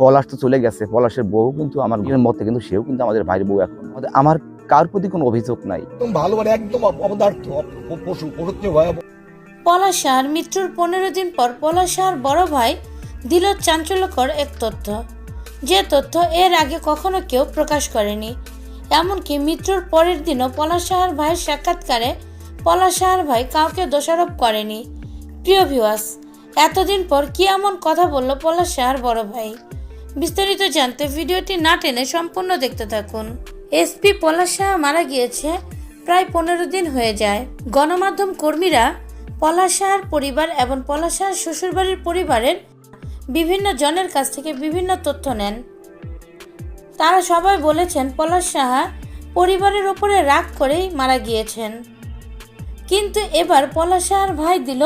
পলাশ তো চলে গেছে পলাশের বউ কিন্তু আমার বিয়ের মতে কিন্তু সেও কিন্তু আমাদের ভাইয়ের বউ এখন। আমার কার প্রতি কোনো অভিযোগ নাই। একদম ভালো মানে একদম অপদার্থ পশু পশুত্ব ভয়াবহ। পলাশ শাহর মৃত্যুর পনেরো দিন পর পলাশ শাহর বড় ভাই দিল চাঞ্চল্যকর এক তথ্য। যে তথ্য এর আগে কখনো কেউ প্রকাশ করেনি। এমনকি মৃত্যুর পরের দিনও পলাশ শাহর ভাইয়ের সাক্ষাৎকারে পলাশ শাহর ভাই কাউকে দোষারোপ করেনি। প্রিয় ভিউয়ার্স এতদিন পর কি এমন কথা বলল পলাশ শাহর বড় ভাই? বিস্তারিত জানতে ভিডিওটি না টেনে সম্পূর্ণ দেখতে থাকুন। এসপি পলাশ শাহ মারা গিয়েছে প্রায় পনেরো দিন হয়ে যায়। গণমাধ্যম কর্মীরা পলাশ পরিবার এবং পলাশ শ্বশুরবাড়ির পরিবারের বিভিন্ন জনের কাছ থেকে বিভিন্ন তথ্য নেন। তারা সবাই বলেছেন পলাশ সাহা পরিবারের ওপরে রাগ করেই মারা গিয়েছেন। কিন্তু এবার পলাশ ভাই দিল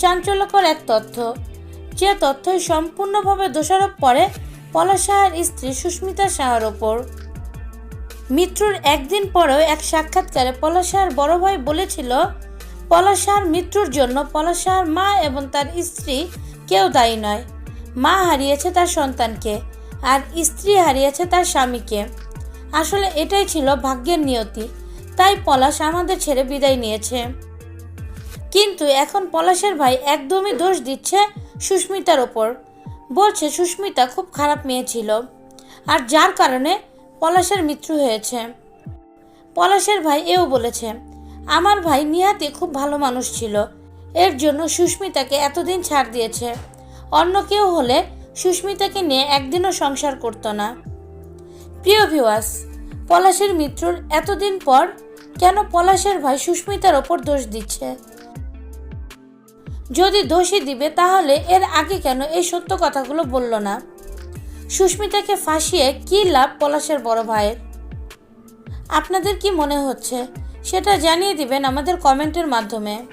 চাঞ্চল্যকর এক তথ্য। যে তথ্যই সম্পূর্ণভাবে দোষারোপ করে পলাশ সাহার স্ত্রী সুস্মিতা সাহার ওপর। মৃত্যুর একদিন পরেও এক সাক্ষাৎকারে পলাশ সাহার বড় ভাই বলেছিল পলাশ সাহার মৃত্যুর জন্য পলাশ সাহার মা এবং তার স্ত্রী কেউ দায়ী নয়। মা হারিয়েছে তার সন্তানকে আর স্ত্রী হারিয়েছে তার স্বামীকে। আসলে এটাই ছিল ভাগ্যের নিয়তি। তাই পলাশ আমাদের ছেড়ে বিদায় নিয়েছে। কিন্তু এখন পলাশের ভাই একদমই দোষ দিচ্ছে সুস্মিতার ওপর। বলছে, সুস্মিতা খুব খারাপ মেয়ে ছিল। আর যার কারণে পলাশের মৃত্যু হয়েছে। পলাশের ভাই এও বলেছে, আমার ভাই নিহাতে খুব ভালো মানুষ ছিল। এর জন্য সুস্মিতাকে এতদিন ছাড় দিয়েছে। অন্য কেউ হলে সুস্মিতাকে নিয়ে একদিনও সংসার করতো না। প্রিয় ভিওয়াস পলাশের মৃত্যুর এতদিন পর কেন পলাশের ভাই সুস্মিতার ওপর দোষ দিচ্ছে? যদি দোষী দিবে, তাহলে এর আগে কেন এই সত্য কথাগুলো বলল না? সুস্মিতাকে ফাঁসিয়ে কি লাভ পলাশের বড় ভাইয়ের? আপনাদের কি মনে হচ্ছে? সেটা জানিয়ে দিবেন আমাদের কমেন্টের মাধ্যমে।